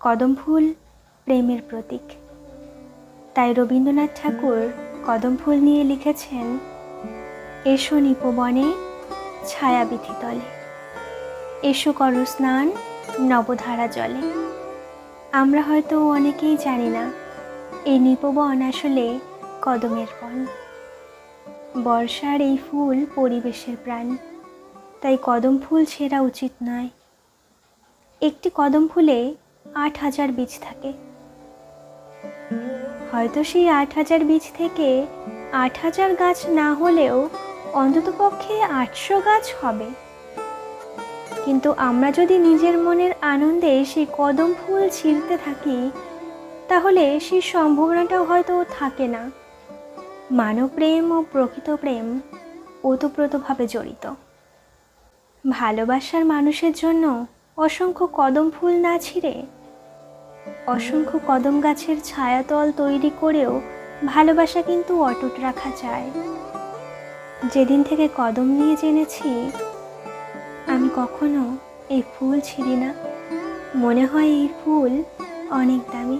কদম ফুল প্রেমের প্রতীক। তাই রবীন্দ্রনাথ ঠাকুর কদম ফুল নিয়ে লিখেছেন, এসো নিপবনে ছায়াবিথি তলে। এসো করো স্নান নবধারা জলে। আমরা হয়তো অনেকেই জানি না, এই নিপবন আসলে কদমের বন। বর্ষার এই ফুল পরিবেশের প্রাণ, তাই কদম ফুল ছেঁড়া উচিত নয়। একটি কদম ফুলে আট হাজার বীজ থাকে। হয়তো সেই আট হাজার বীজ থেকে আট হাজার গাছ না হলেও অন্ততপক্ষে আটশো গাছ হবে। কিন্তু আমরা যদি নিজের মনের আনন্দে সেই কদম ফুল ছিঁড়তে থাকি, তাহলে সেই সম্ভাবনাটাও হয়তো থাকে না। মানব প্রেম ও প্রকৃত প্রেম ওতপ্রোতভাবে জড়িত। ভালোবাসার মানুষের জন্য অসংখ্য কদম ফুল না ছিঁড়ে, অসংখ্য কদম গাছের ছায়াতল তৈরি করেও ভালোবাসা কিন্তু অটুট রাখা যায়। যেদিন থেকে কদম নিয়ে জেনেছি, আমি কখনো এই ফুল ছিঁড়ি না। মনে হয় এই ফুল অনেক দামি।